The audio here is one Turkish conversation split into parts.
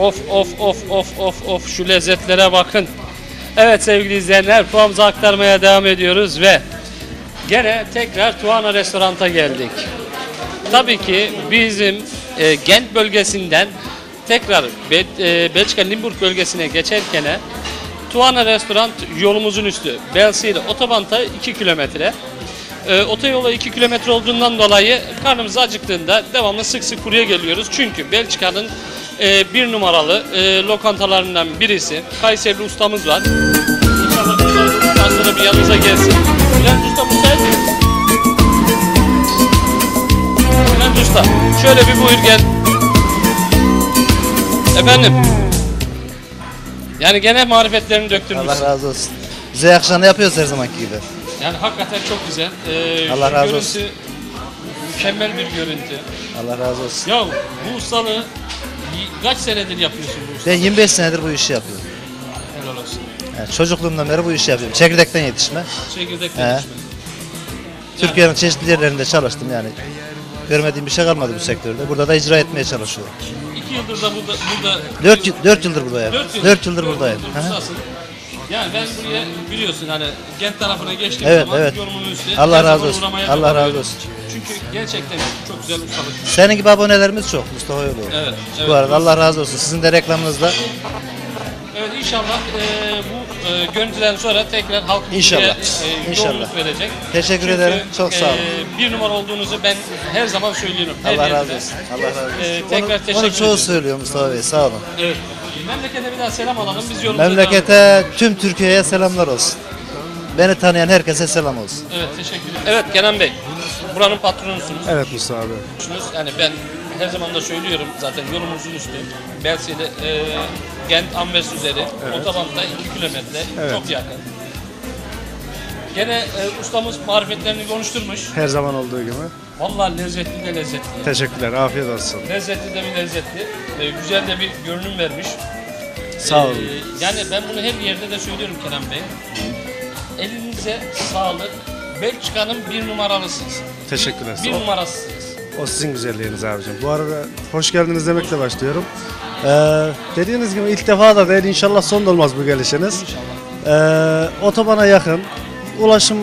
Of of of of of of şu lezzetlere bakın. Evet sevgili izleyenler puanımızı aktarmaya devam ediyoruz ve gene tekrar Tuana Restorant'a geldik. Tabii ki bizim e, Gent bölgesinden tekrar Be- e, Belçika Limburg bölgesine geçerken Tuana Restoran yolumuzun üstü. Belsi ile otobanta 2 kilometre. E, otoyola 2 kilometre olduğundan dolayı karnımız acıktığında devamlı sık sık buraya geliyoruz. Çünkü Belçika'nın e, bir numaralı e, lokantalarından birisi. Kayseri ustamız var. İnşallah ustamız sonra bir yanınıza gelsin. Bülent Usta müsait mi? Bülent Usta şöyle bir buyur gel. Efendim. Yani gene marifetlerini döktürmüşsün. Allah razı olsun. Bize yakışanı yapıyoruz her zamanki gibi. Yani hakikaten çok güzel. Ee, Allah razı görüntü olsun. Mükemmel bir görüntü. Allah razı olsun. Ya bu ustalığı kaç senedir yapıyorsun bu Ben ustalığı? 25 senedir bu işi yapıyorum. Helal olsun. Yani çocukluğumdan beri bu işi yapıyorum. Çekirdekten yetişme. Çekirdek He. yetişme. Türkiye'nin çeşitli yerlerinde çalıştım yani. Görmediğim bir şey kalmadı bu sektörde. Burada da icra etmeye çalışıyorum. İki yıldır da burada, burada 4, 4 yıldır buradayım. dört 4 yıldır, buradayım. yıldır Hı hı. ustasın. Yani ben buraya biliyorsun hani Gent tarafına geçtiğim Evet, zaman evet. yolumun üstü. Allah razı olsun. uğramaya Allah devam razı ediyorum. olsun. Çünkü gerçekten çok güzel ustalık. Senin gibi abonelerimiz çok Mustafa Yolu. Evet. evet. Bu arada Allah razı olsun. Sizin de reklamınızda Evet inşallah e, bu e, görüntüden sonra tekrar halk İnşallah, e, inşallah. verecek. Teşekkür Çünkü, ederim, çok sağ olun. e, bir numara olduğunuzu ben her zaman söylüyorum. Her Allah razı olsun. Allah razı olsun. E, tekrar onu, teşekkür onu çoğu ediyorum. söylüyor Mustafa Bey. Sağ olun. Evet. Memlekete bir daha selam alalım. Biz yolumuza Memlekete, tüm Türkiye'ye selamlar olsun. Beni tanıyan herkese selam olsun. Evet teşekkür ederim. Evet Kenan Bey. Buranın patronusunuz. Evet Mustafa abi. Yani ben her zaman da söylüyorum zaten yolumuzun üstü. Belsi'de e, Gent Anvers üzeri. Otobanda 2 kilometre. Evet. Çok yakın. Gene e, ustamız marifetlerini konuşturmuş. Her zaman olduğu gibi. Vallahi lezzetli de lezzetli. Teşekkürler. Afiyet olsun. Lezzetli de bir lezzetli. e, güzel de bir görünüm vermiş. Sağ olun. E, yani ben bunu her yerde de söylüyorum Kenan Bey. Elinize sağlık. Belçika'nın bir numaralısınız. Teşekkürler. Bir numarasısınız. O sizin güzelliğiniz abicim. Bu arada hoş geldiniz demekle başlıyorum. Ee, dediğiniz gibi ilk defa da değil inşallah son da olmaz bu gelişiniz. Ee, otobana yakın. Ulaşım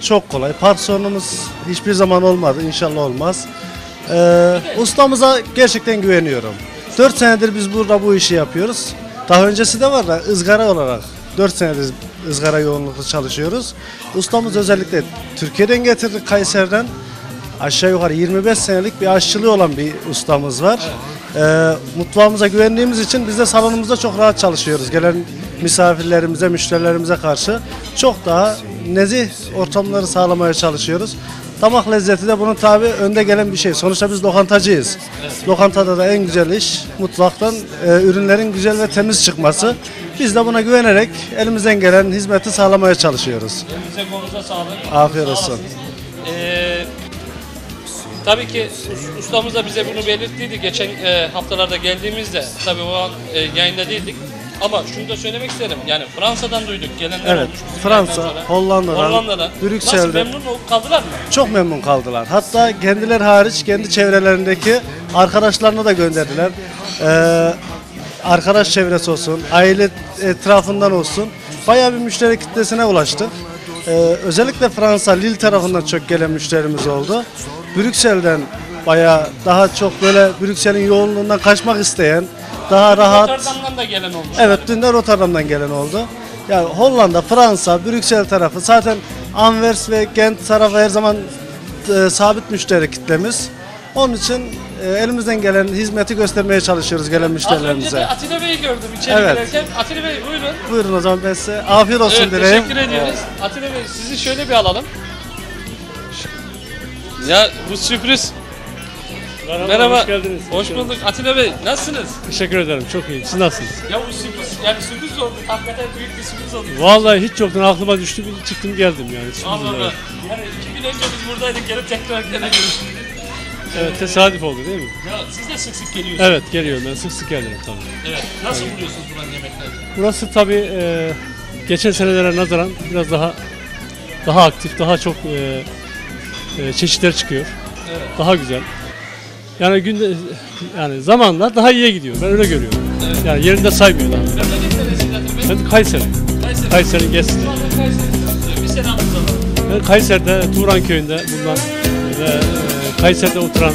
çok kolay. Park sorunumuz hiçbir zaman olmadı. İnşallah olmaz. Ee, ustamıza gerçekten güveniyorum. 4 senedir biz burada bu işi yapıyoruz. Daha öncesi de var da ızgara olarak 4 senedir ızgara yoğunluklu çalışıyoruz. Ustamız özellikle Türkiye'den getirdik Kayseri'den aşağı yukarı 25 senelik bir aşçılığı olan bir ustamız var. Ee, mutfağımıza güvendiğimiz için biz de salonumuzda çok rahat çalışıyoruz. Gelen misafirlerimize, müşterilerimize karşı çok daha nezih ortamları sağlamaya çalışıyoruz. Damak lezzeti de bunun tabi önde gelen bir şey. Sonuçta biz lokantacıyız. Lokantada da en güzel iş mutfaktan e, ürünlerin güzel ve temiz çıkması. Biz de buna güvenerek elimizden gelen hizmeti sağlamaya çalışıyoruz. Elinize kolunuza sağlık. Afiyet olsun. Ee, tabii ki us- ustamız da bize bunu belirttiydi geçen e, haftalarda geldiğimizde. Tabii o an e, yayında değildik. Ama şunu da söylemek isterim. Yani Fransa'dan duyduk. Gelenler Evet, olmuş. bizim Fransa, yayından sonra. Hollanda'dan. Brüksel'den. Nasıl memnun ol- kaldılar mı? Çok memnun kaldılar. Hatta kendileri hariç kendi çevrelerindeki arkadaşlarını da gönderdiler. Ee, arkadaş çevresi olsun, aile etrafından olsun. Bayağı bir müşteri kitlesine ulaştık. Ee, özellikle Fransa, Lille tarafından çok gelen müşterimiz oldu. Brüksel'den bayağı daha çok böyle Brüksel'in yoğunluğundan kaçmak isteyen, daha rahat... Rotterdam'dan da gelen olmuş. Evet dün de Rotterdam'dan gelen oldu. Yani Hollanda, Fransa, Brüksel tarafı zaten Anvers ve Gent tarafı her zaman e, sabit müşteri kitlemiz. Onun için e, elimizden gelen hizmeti göstermeye çalışıyoruz gelen Az önce de müşterilerimize. Atilla Bey'i gördüm içeri Evet. girerken. Atilla Bey buyurun. Buyurun o zaman ben size afiyet olsun Evet dileyim. teşekkür ediyoruz. Atilla Bey sizi şöyle bir alalım. Ya bu sürpriz. Merhaba. Hoş geldiniz. Hoş bulduk. Atilla Bey nasılsınız? Teşekkür ederim. Çok iyi. Siz nasılsınız? Ya bu sürpriz yani sürpriz oldu. Hakikaten büyük bir sürpriz oldu. Vallahi hiç yoktan aklıma düştü. Çıktım geldim yani. Sürpriz Allah Allah. olarak. Yani iki gün önce biz buradaydık. Gelip tekrar gene görüştük. Evet tesadüf oldu değil mi? Ya siz de sık sık geliyorsunuz. Evet geliyorum ben sık sık gelirim tabii. Evet. Nasıl buluyorsunuz buranın yemeklerini? Burası tabii e, geçen senelere nazaran biraz daha daha aktif, daha çok e, e, çeşitler çıkıyor. Evet. Daha güzel. Yani günde yani zamanla daha iyiye gidiyor. Ben öyle görüyorum. Yani yerinde saymıyor daha. Ben Kayseri. Kayseri. Kayseri. Kayseri. Bir alalım. Ben Kayseri'de Turan köyünde bulunan ve e, Kayseri'de oturan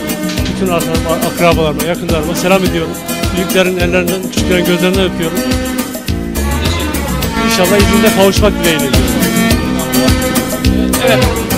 bütün akra- akrabalarıma, yakınlarıma selam ediyorum. Büyüklerin ellerinden, küçüklerin gözlerinden öpüyorum. İnşallah izinde kavuşmak dileğiyle. Evet.